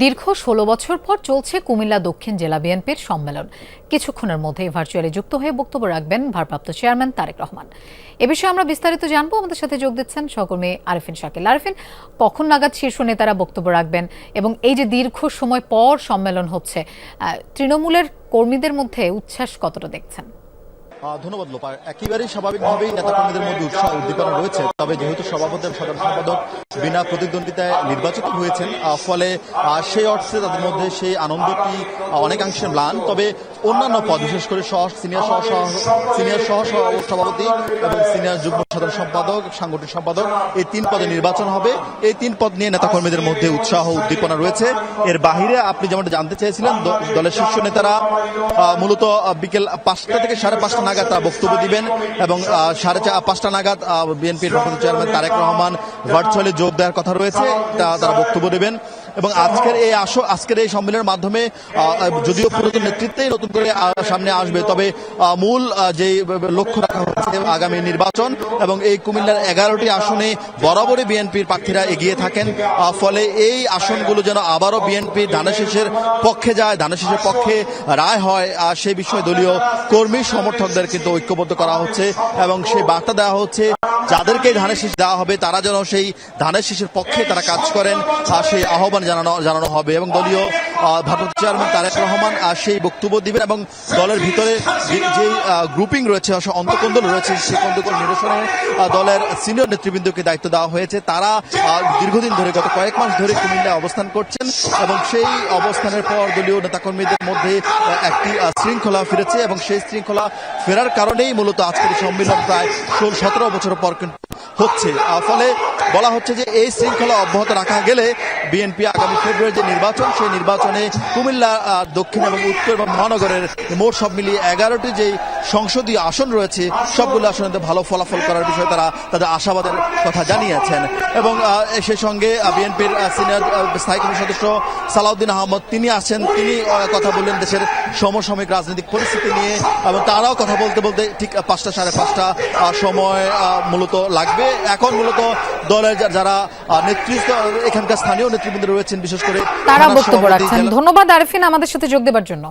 দীর্ঘ ষোলো বছর পর চলছে কুমিল্লা দক্ষিণ জেলা বিএনপির সম্মেলন। কিছুক্ষণের মধ্যেই ভার্চুয়ালি যুক্ত হয়ে বক্তব্য রাখবেন ভারপ্রাপ্ত চেয়ারম্যান তারেক রহমান। এ বিষয়ে আমরা বিস্তারিত জানব। আমাদের সাথে যোগ দিচ্ছেন সহকর্মী আরিফিন শাকিল। আরিফিন, কখন নাগাদ শীর্ষ নেতারা বক্তব্য রাখবেন এবং এই যে দীর্ঘ সময় পর সম্মেলন হচ্ছে তৃণমূলের কর্মীদের মধ্যে উচ্ছ্বাস কতটা দেখছেন? ধন্যবাদ, লোপা। একেবারেই স্বাভাবিকভাবেই নেতাকর্মীদের মধ্যে উৎসাহ উদ্দীপনা রয়েছে। তবে যেহেতু সভাপতি সাধারণ সম্পাদক বিনা প্রতিদ্বন্দ্বিতায় নির্বাচিত হয়েছেন ফলে সেই অর্থে তাদের মধ্যে সেই আনন্দটি অনেকাংশে ম্লান। তবে অন্যান্য পদ, বিশেষ করে সহ সিনিয়র সহ সিনিয়র সহ সভাপতি এবং সিনিয়র যুগ্ম সাধারণ সম্পাদক, সাংগঠনিক সম্পাদক, এই তিন পদে নির্বাচন হবে। এই তিন পদ নিয়ে নেতাকর্মীদের মধ্যে উৎসাহ উদ্দীপনা রয়েছে। এর বাহিরে আপনি যেমন জানতে চেয়েছিলেন দলের শীর্ষ নেতারা মূলত বিকেল পাঁচটা থেকে সাড়ে পাঁচটা নাগাদ তারা বক্তব্য দিবেন এবং সাড়ে পাঁচটা নাগাদ বিএনপির চেয়ারম্যান তারেক রহমান ভার্চুয়ালি যোগ দেওয়ার কথা রয়েছে তারা বক্তব্য দেবেন। এবং আজকের এই আস, আজকের এই সম্মেলনের মাধ্যমে যদিও পুরাতন নেতৃত্বেই নতুন করে সামনে আসবে, তবে মূল যে লক্ষ্য রাখা হচ্ছে আগামী নির্বাচন এবং এই কুমিল্লার এগারোটি আসনে বরাবরই বিএনপির প্রার্থীরা এগিয়ে থাকেন। ফলে এই আসনগুলো যেন আবারও বিএনপি ধানের শীষের পক্ষে যায় ধানের শীষের পক্ষে রায় হয়, আর সেই বিষয়ে দলীয় কর্মী, সমর্থকদের কিন্তু ঐক্যবদ্ধ করা হচ্ছে এবং সেই বার্তা দেওয়া হচ্ছে, যাদেরকে ধানের শীষ দেওয়া হবে, তারা যেন সেই ধানের শীষের পক্ষে তারা কাজ করেন সেই আহ্বান জানানো জানানো হবে এবং দলীয় ভারপ্রাপ্ত চেয়ারম্যান তারেক রহমান সেই বক্তব্য দিবেন এবং দলের ভিতরে যে- গ্রুপিং রয়েছে অন্তকন্দল রয়েছে, সেই কন্দকল নিরসনে দলের সিনিয়র নেতৃবৃন্দকে দায়িত্ব দেওয়া হয়েছে। তারা দীর্ঘদিন ধরে, গত কয়েক মাস ধরে কুমিল্লায় অবস্থান করছেন এবং সেই অবস্থানের পর দলীয় নেতাকর্মীদের মধ্যে একটি শৃঙ্খলা ফিরেছে এবং সেই শৃঙ্খলা ফেরার কারণেই মূলত আজকের সম্মেলন প্রায় ষোলো, সতেরো বছর পর কিন্তু হচ্ছে। ফলে বলা হচ্ছে যে এই শৃঙ্খলা অব্যাহত রাখা গেলে বিএনপি আগামী ফেব্রুয়ারি যে নির্বাচন, সেই নির্বাচনে কুমিল্লা দক্ষিণ এবং উত্তর এবং মহানগরের মোট সব মিলিয়ে এগারোটি যে সংসদীয় আসন রয়েছে, সবগুলো আসনে ভালো ফলাফল করার বিষয়ে তারা তাদের আশাবাদের কথা জানিয়েছেন। এবং সেই সঙ্গে বিএনপির সিনিয়র স্থায়ী কমিটির সদস্য সালাউদ্দিন আহমদ, তিনি আছেন তিনি কথা বললেন দেশের সমসাময়িক রাজনৈতিক পরিস্থিতি নিয়ে এবং তারাও কথা বলতে বলতে ঠিক পাঁচটা, সাড়ে পাঁচটা সময় মূলত লাগবে। এখন মূলত দলের যারা নেতৃত্ব এখানকার স্থানীয় নেতৃবৃন্দ রয়েছেন বিশেষ করে তারা বক্তব্য রাখছেন। ধন্যবাদ আরফিন আমাদের সাথে যোগ দেবার জন্য।